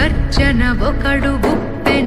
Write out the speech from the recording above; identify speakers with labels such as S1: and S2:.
S1: గర్జన ఒకడు